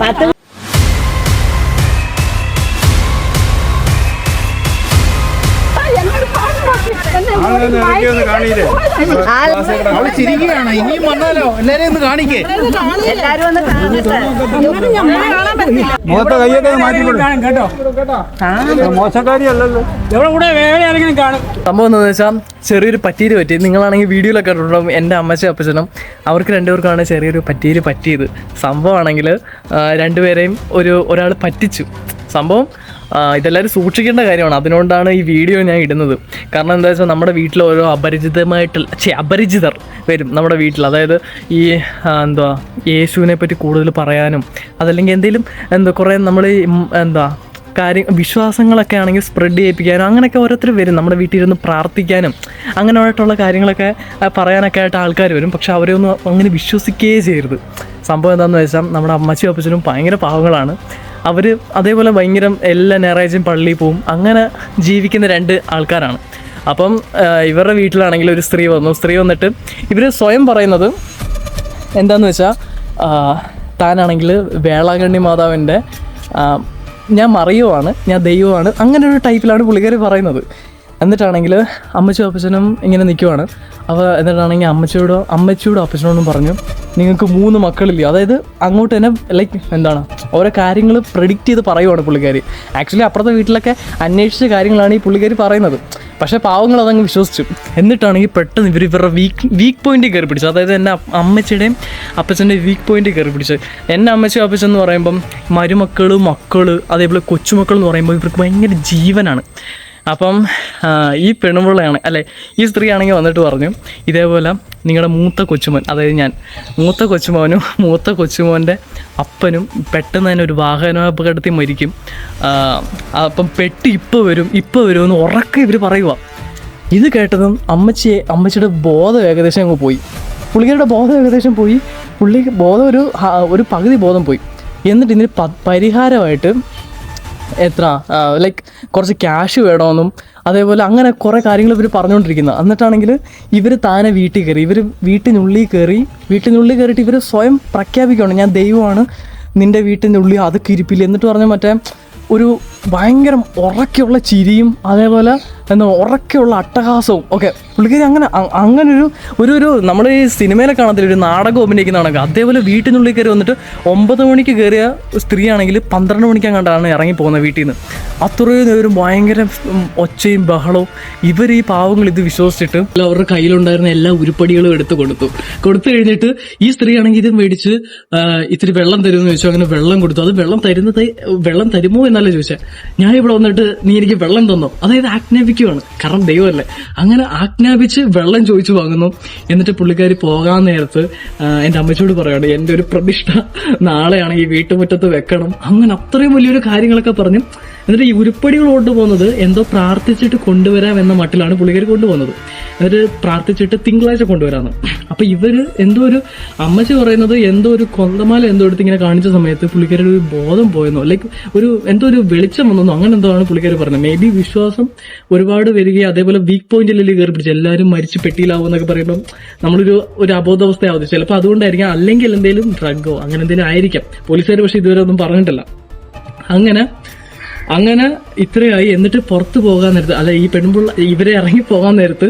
പത്ത് അവൾ ചിരിക്കുകയാണ്. ഇനിയും വന്നാലോ? എല്ലാരെയും ഒന്ന് കാണിക്കേ. മുഖത്തെ കയ്യൊക്കെ മാറ്റിക്കൊള്ളു കേട്ടോ. മോശക്കാരി അല്ലല്ലോ എവിടെ കൂടെ വേറെ ആരെങ്കിലും കാണും? സംഭവം എന്താണെന്ന് വെച്ചാൽ ചെറിയൊരു പറ്റീര് പറ്റി. നിങ്ങളാണെങ്കിൽ വീഡിയോയിലൊക്കെ കണ്ടിട്ടുണ്ടാവും എന്റെ അമ്മച്ചും അപ്പച്ചനും. അവർക്ക് രണ്ടുപേർക്കാണ് ചെറിയൊരു പറ്റീര് പറ്റിയത്. സംഭവമാണെങ്കിൽ രണ്ടുപേരെയും ഒരു ഒരാൾ പറ്റിച്ചു. സംഭവം ഇതെല്ലാവരും സൂക്ഷിക്കേണ്ട കാര്യമാണ്. അതുകൊണ്ടാണ് ഈ വീഡിയോ ഞാൻ ഇടുന്നത്. കാരണം എന്താ വെച്ചാൽ നമ്മുടെ വീട്ടിൽ ഓരോ അപരിചിതമായിട്ട് ചേ അപരിചിതർ വരും നമ്മുടെ വീട്ടിൽ. അതായത് ഈ എന്തുവാ യേശുവിനെ പറ്റി കൂടുതൽ പറയാനും അതല്ലെങ്കിൽ എന്തെങ്കിലും എന്താ കുറേ നമ്മൾ എന്താ കാര്യം വിശ്വാസങ്ങളൊക്കെ ആണെങ്കിൽ സ്പ്രെഡ് ചെയ്യിപ്പിക്കാനും അങ്ങനെയൊക്കെ ഓരോരുത്തർ വരും നമ്മുടെ വീട്ടിൽ ഇരുന്ന് പ്രാർത്ഥിക്കാനും അങ്ങനെയായിട്ടുള്ള കാര്യങ്ങളൊക്കെ പറയാനൊക്കെ ആയിട്ട് ആൾക്കാർ വരും. പക്ഷെ അവരെ ഒന്നും അങ്ങനെ വിശ്വസിക്കുകയേ ചെയ്യരുത്. സംഭവം എന്താണെന്ന് വെച്ചാൽ നമ്മുടെ അമ്മച്ചും അപ്പച്ചനും ഭയങ്കര പാവങ്ങളാണ്. അവർ അതേപോലെ ഭയങ്കര എല്ലാ ഞായറാഴ്ചയും പള്ളിയിൽ പോവും. അങ്ങനെ ജീവിക്കുന്ന രണ്ട് ആൾക്കാരാണ്. അപ്പം ഇവരുടെ വീട്ടിലാണെങ്കിൽ ഒരു സ്ത്രീ വന്നു. സ്ത്രീ വന്നിട്ട് ഇവർ സ്വയം പറയുന്നത് എന്താണെന്ന് വെച്ചാൽ താനാണെങ്കിൽ വേളാങ്കണ്ണി മാതാവിന്റെ ഞാൻ മറിയുവാണ് ഞാൻ ദൈവമാണ് അങ്ങനെ ഒരു ടൈപ്പിലാണ് പുള്ളിക്കാർ പറയുന്നത്. എന്നിട്ടാണെങ്കിൽ അമ്മച്ചും അപ്പച്ചനും ഇങ്ങനെ നിൽക്കുവാണ്. അപ്പോൾ എന്നിട്ടാണെങ്കിൽ അമ്മച്ചിയോടോ അമ്മച്ചിയോടും അപ്പച്ചനോടും പറഞ്ഞു നിങ്ങൾക്ക് മൂന്ന് മക്കളില്ലേ? അതായത് അങ്ങോട്ട് തന്നെ ലൈക്ക് എന്താണ് ഓരോ കാര്യങ്ങൾ പ്രെഡിക്റ്റ് ചെയ്ത് പറയുവാണ് പുള്ളിക്കാരി. ആക്ച്വലി അപ്പുറത്തെ വീട്ടിലൊക്കെ അന്വേഷിച്ച കാര്യങ്ങളാണ് ഈ പുള്ളിക്കാരി പറയുന്നത്. പക്ഷേ പാവങ്ങൾ അതങ്ങ് വിശ്വസിച്ചു. എന്നിട്ടാണെങ്കിൽ പെട്ടെന്ന് ഇവർ ഇവരുടെ വീക്ക് വീക്ക് പോയിന്റിൽ കയറി പിടിച്ചു. അതായത് എന്റെ അമ്മച്ചിയുടെയും അപ്പച്ചന്റെ വീക്ക് പോയിന്റ് കയറി പിടിച്ചു. എന്റെ അമ്മച്ചും അപ്പച്ചൻ എന്ന് പറയുമ്പം മരുമക്കൾ മക്കൾ അതേപോലെ കൊച്ചുമക്കൾ എന്ന് പറയുമ്പോൾ ഇവർക്ക് ഭയങ്കര ജീവനാണ്. അപ്പം ഈ പെണ്ണുപിള്ളയാണ് അല്ലെ ഈ സ്ത്രീ ആണെങ്കിൽ വന്നിട്ട് പറഞ്ഞു ഇതേപോലെ നിങ്ങളുടെ മൂത്ത കൊച്ചുമോൻ അതായത് ഞാൻ മൂത്ത കൊച്ചുമോനും മൂത്ത കൊച്ചുമോന്റെ അപ്പനും പെട്ടെന്ന് തന്നെ ഒരു വാഹനാപകടത്തിൽ മരിക്കും. അപ്പം പെട്ടി ഇപ്പോൾ വരും ഇപ്പോൾ വരുമെന്ന് ഉറക്കെ ഇവർ പറയുക ഇത് കേട്ടതും അമ്മച്ചിയെ അമ്മച്ചിയുടെ ബോധം ഏകദേശം അങ്ങ് പോയി. പുള്ളിക്കാരുടെ ബോധം ഏകദേശം പോയി. പുള്ളിക്ക് ബോധം ഒരു ഒരു പകുതി ബോധം പോയി. എന്നിട്ട് ഇതിന് പരിഹാരമായിട്ട് എത്ര ലൈക്ക് കുറച്ച് ക്യാഷ് വേണമെന്നും അതേപോലെ അങ്ങനെ കുറേ കാര്യങ്ങൾ ഇവർ പറഞ്ഞുകൊണ്ടിരിക്കുന്നത് എന്നിട്ടാണെങ്കിൽ ഇവർ താനെ വീട്ടിൽ കയറി ഇവർ വീട്ടിനുള്ളിൽ കയറി വീട്ടിനുള്ളിൽ കയറിയിട്ട് ഇവർ സ്വയം പ്രഖ്യാപിക്കുകയാണ് ഞാൻ ദൈവമാണ് നിന്റെ ഉള്ളിൽ അത് കിരിപ്പില്ല എന്നിട്ട് പറഞ്ഞ മറ്റേ ഒരു ഭയങ്കര ഉറക്കെയുള്ള ചിരിയും അതേപോലെ എന്താ ഉറക്കെയുള്ള അട്ടഹാസവും ഒക്കെ പുള്ളിക്കാരി അങ്ങനെ അങ്ങനെ ഒരു ഒരു ഒരു നമ്മൾ ഈ സിനിമയിലെ കാണത്തില്ല ഒരു നാടകം അഭിനയിക്കുന്ന കണക്ക്. അതേപോലെ വീട്ടിനുള്ളിൽ കയറി വന്നിട്ട് ഒമ്പത് മണിക്ക് കയറിയ സ്ത്രീയാണെങ്കിൽ പന്ത്രണ്ട് മണിക്ക് അങ്ങോട്ടാണ് ഇറങ്ങി പോകുന്നത് വീട്ടിൽ നിന്ന്. അത്രയും നേരം ഭയങ്കര ഒച്ചയും ബഹളവും. ഇവർ ഈ പാവങ്ങൾ ഇത് വിശ്വസിച്ചിട്ട് അവരുടെ കയ്യിലുണ്ടായിരുന്ന എല്ലാ ഉരുപ്പടികളും എടുത്ത് കൊടുത്തു. കൊടുത്തു കഴിഞ്ഞിട്ട് ഈ സ്ത്രീ ആണെങ്കിൽ ഇത് മേടിച്ച് ഇത്തിരി വെള്ളം തരുമെന്ന് ചോദിച്ചു. അങ്ങനെ വെള്ളം കൊടുത്തു. അത് വെള്ളം തരുന്നത് വെള്ളം തരുമോ എന്നല്ല ചോദിച്ചാൽ ഞാൻ ഇവിടെ വന്നിട്ട് നീ എനിക്ക് വെള്ളം തന്നോ? അതായത് ആജ്ഞാപിക്കുവാണ്. കാരണം ദൈവമല്ലേ. അങ്ങനെ ആജ്ഞാപിച്ച് വെള്ളം ചോദിച്ചു വാങ്ങുന്നു. എന്നിട്ട് പുള്ളിക്കാരി പോകാൻ നേരത്ത് എന്റെ അമ്മച്ചോട് പറയാണ് എന്റെ ഒരു പ്രതിഷ്ഠ നാളെയാണ് ഈ വീട്ടുമുറ്റത്ത് വെക്കണം. അങ്ങനെ അത്രയും വലിയൊരു കാര്യങ്ങളൊക്കെ പറഞ്ഞു എന്നിട്ട് ഈ ഉരുപ്പടികൾ കൊണ്ടുപോകുന്നത് എന്തോ പ്രാർത്ഥിച്ചിട്ട് കൊണ്ടുവരാം എന്ന മട്ടിലാണ് പുള്ളിക്കാരി കൊണ്ടുപോകുന്നത്. എന്നിട്ട് പ്രാർത്ഥിച്ചിട്ട് തിങ്കളാഴ്ച കൊണ്ടുവരാന്ന്. അപ്പൊ ഇവർ എന്തോ ഒരു അമ്മച്ചി പറയുന്നത് എന്തോ ഒരു കൊന്തമാല എന്തോ എടുത്ത് ഇങ്ങനെ കാണിച്ച സമയത്ത് പുള്ളിക്കാരുടെ ഒരു ബോധം പോയെന്നോ ലൈക്ക് ഒരു എന്തോ ഒരു വെളിച്ചം വന്നെന്നോ അങ്ങനെ എന്തോ ആണ് പുള്ളിക്കാരി പറഞ്ഞത്. മേ ബി വിശ്വാസം ഒരുപാട് വരികയും അതേപോലെ വീക്ക് പോയിന്റിൽ കയറി പിടിച്ച് എല്ലാവരും മരിച്ച് പെട്ടിയിലാവും എന്നൊക്കെ പറയുമ്പോൾ നമ്മളൊരു ഒരു അബോധാവസ്ഥയാവും. ചിലപ്പോൾ അതുകൊണ്ടായിരിക്കാം അല്ലെങ്കിൽ എന്തെങ്കിലും ഡ്രഗോ അങ്ങനെ എന്തെങ്കിലും ആയിരിക്കാം. പോലീസുകാർ പക്ഷെ ഇതുവരെ ഒന്നും പറഞ്ഞിട്ടില്ല. അങ്ങനെ അങ്ങനെ ഇത്രയായി. എന്നിട്ട് പുറത്ത് പോകാൻ നേരത്ത് അല്ല ഈ പെൺപിള്ള ഇവരെ ഇറങ്ങി പോകാൻ നേരത്ത്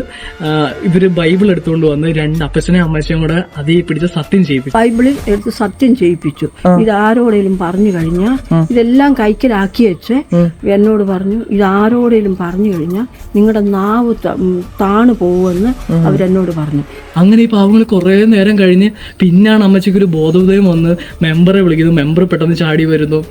ഇവർ ബൈബിൾ എടുത്തുകൊണ്ട് വന്ന് രണ്ട് അപ്പച്ചനെ അമ്മച്ചയും കൂടെ അതേ പിടിച്ച സത്യം ചെയ്യിപ്പിച്ചു. ബൈബിളിൽ എടുത്ത് സത്യം ചെയ്യിപ്പിച്ചു. ഇത് ആരോടെങ്കിലും പറഞ്ഞു കഴിഞ്ഞാൽ ഇതെല്ലാം കൈക്കലാക്കി വെച്ച് എന്നോട് പറഞ്ഞു ഇത് ആരോടെങ്കിലും പറഞ്ഞു കഴിഞ്ഞാൽ നിങ്ങളുടെ നാവ് താണു പോവെന്ന് അവരെന്നോട് പറഞ്ഞു. അങ്ങനെ ഈ പാവങ്ങൾ കുറേ നേരം കഴിഞ്ഞ് പിന്നാണ് അമ്മച്ചിക്ക് ഒരു ബോധോദയം വന്ന് മെമ്പറെ വിളിക്കുന്നു. മെമ്പർ പെട്ടെന്ന് ചാടി വരുന്നു.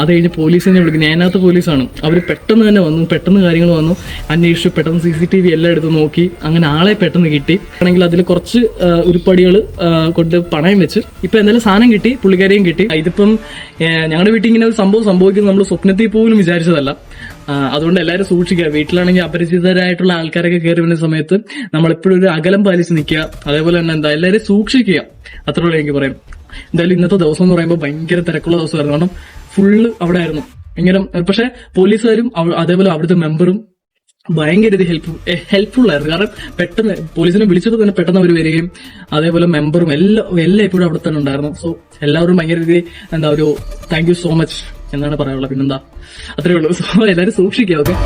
അത് കഴിഞ്ഞ് പോലീസിനെ വിളിക്കുന്നു. അതിനകത്ത് പോലീസാണ്. അവർ പെട്ടെന്ന് തന്നെ വന്നു പെട്ടെന്ന് കാര്യങ്ങൾ വന്നു. അന്വേഷിച്ചു പെട്ടെന്ന് സി സി ടി വി എല്ലാം എടുത്ത് നോക്കി. അങ്ങനെ ആളെ പെട്ടെന്ന് കിട്ടി. ആണെങ്കിൽ അതിൽ കുറച്ച് ഉരുപ്പടികൾ കൊണ്ട് പണയം വെച്ച് ഇപ്പൊ എന്തായാലും സാധനം കിട്ടി പുള്ളിക്കാരെയും കിട്ടി. ഇതിപ്പം ഞങ്ങളുടെ വീട്ടിൽ ഇങ്ങനെ ഒരു സംഭവം സംഭവിക്കുന്നത് നമ്മൾ സ്വപ്നത്തിൽ പോലും വിചാരിച്ചതല്ല. അതുകൊണ്ട് എല്ലാവരും സൂക്ഷിക്കുക. വീട്ടിലാണെങ്കിൽ അപരിചിതരായിട്ടുള്ള ആൾക്കാരൊക്കെ കയറി വരുന്ന സമയത്ത് നമ്മളെപ്പോഴും ഒരു അകലം പാലിച്ച് നിൽക്കുക. അതേപോലെ തന്നെ എന്താ എല്ലാവരും സൂക്ഷിക്കുക. അത്രയുള്ള എനിക്ക് പറയാം എന്തായാലും ഇന്നത്തെ ദിവസം എന്ന് പറയുമ്പോൾ ഭയങ്കര തിരക്കുള്ള ദിവസമായിരുന്നു. കാരണം ഫുള്ള് അവിടെ ആയിരുന്നു. ഭയങ്കര പക്ഷെ പോലീസുകാരും അതേപോലെ അവിടുത്തെ മെമ്പറും ഭയങ്കര ഇത് ഹെൽപ്പ് ഹെൽപ്ഫുൾ ആയിരുന്നു. കാരണം പെട്ടെന്ന് പോലീസിനെ വിളിച്ചത് തന്നെ പെട്ടെന്ന് അവർ വരികയും അതേപോലെ മെമ്പറും എല്ലാം എല്ലാം എപ്പോഴും അവിടെ തന്നെ ഉണ്ടായിരുന്നു. സോ എല്ലാവരും ഭയങ്കര രീതി എന്താ ഒരു താങ്ക് സോ മച്ച് എന്നാണ് പറയാനുള്ളത്. പിന്നെന്താ? അത്രേ ഉള്ളൂ. സോ എല്ലാവരും സൂക്ഷിക്കുക ഓക്കെ